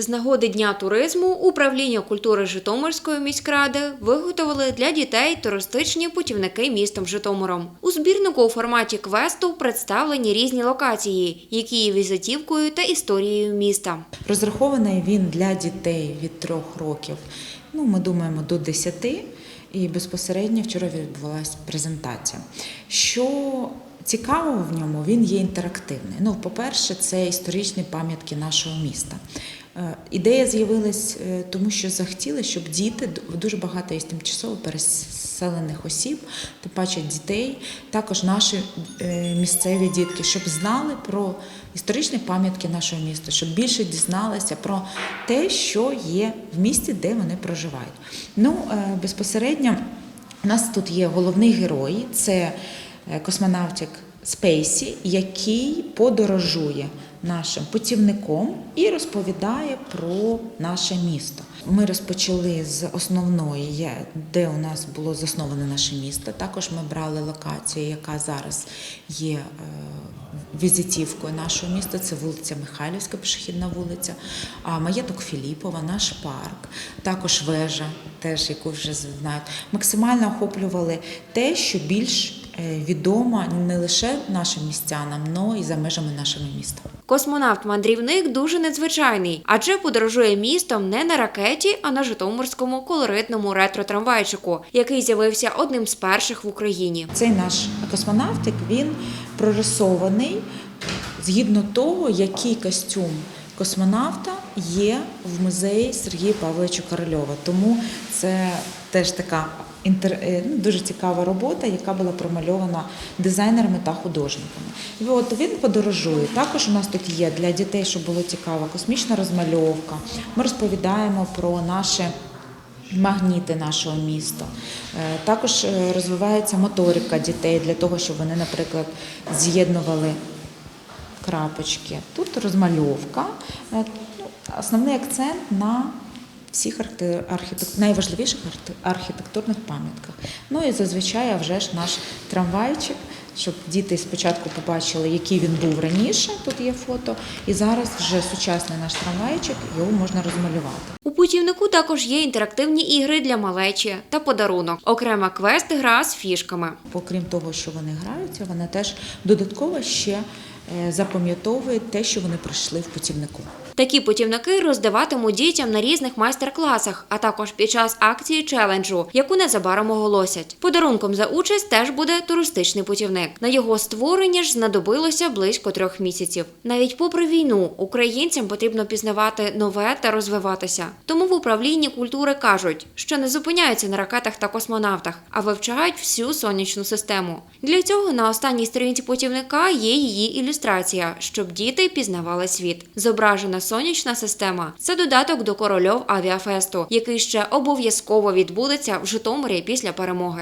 З нагоди Дня туризму управління культури Житомирської міськради виготовили для дітей туристичні путівники містом Житомиром. У збірнику у форматі квесту представлені різні локації, які є візитівкою та історією міста. Розрахований він для дітей від трьох років. Ну, ми думаємо до 10. І безпосередньо вчора відбулася презентація. Що цікавого в ньому, він є інтерактивний. Ну, по-перше, це історичні пам'ятки нашого міста. Е, Ідея з'явилась е, тому, що захотіли, щоб діти дуже багато є тимчасово переселених осіб, тим паче дітей, також наші е, місцеві дітки, щоб знали про історичні пам'ятки нашого міста, щоб більше дізналися про те, що є в місті, де вони проживають. Ну, безпосередньо у нас тут є головний герой, це космонавтик Спейсі, який подорожує нашим путівником і розповідає про наше місто. Ми розпочали з основної, де у нас було засноване наше місто. Також ми брали локацію, яка зараз є е, візитівкою нашого міста. Це вулиця Михайлівська, пішохідна вулиця, а маєток Філіпова, наш парк, також вежа, теж яку вже знають. Максимально охоплювали те, що більш е, відомо не лише нашим містянам, але і за межами нашого міста. Космонавт-мандрівник дуже незвичайний, адже подорожує містом не на ракеті, а на житомирському колоритному ретро-трамвайчику, який з'явився одним з перших в Україні. Цей наш космонавтик він прорисований згідно того, який костюм космонавта є в музеї Сергія Павловича Корольова. Тому це теж така інтер... е, ну, дуже цікава робота, яка була промальована дизайнерами та художниками. І от він подорожує. Також у нас тут є для дітей, щоб було цікаво, космічна розмальовка. Ми розповідаємо про наші магніти нашого міста. Е, Також е, розвивається моторика дітей для того, щоб вони, наприклад, з'єднували крапочки. Тут розмальовка. Ну, Основний акцент на всіх архітек- архітек- найважливіших архітектурних пам'ятках. Ну і зазвичай а вже ж наш трамвайчик, щоб діти спочатку побачили, який він був раніше. Тут є фото, і зараз вже сучасний наш трамвайчик, його можна розмалювати. У путівнику також є інтерактивні ігри для малечі та подарунок, окрема квест-гра з фішками. Окрім того, що вони граються, вони теж додатково ще е, запам'ятовують те, що вони пройшли в путівнику. Такі путівники роздаватимуть дітям на різних майстер-класах, а також під час акції челенджу, яку незабаром оголосять. Подарунком за участь теж буде туристичний путівник. На його створення ж знадобилося близько трьох місяців. Навіть попри війну українцям потрібно пізнавати нове та розвиватися. Тому в управлінні культури кажуть, що не зупиняються на ракетах та космонавтах, а вивчають всю сонячну систему. Для цього на останній сторінці путівника є її ілюстрація, щоб діти пізнавали світ. Зображена сонячна система це додаток до корольов авіафесту, який ще обов'язково відбудеться в Житомирі після перемоги.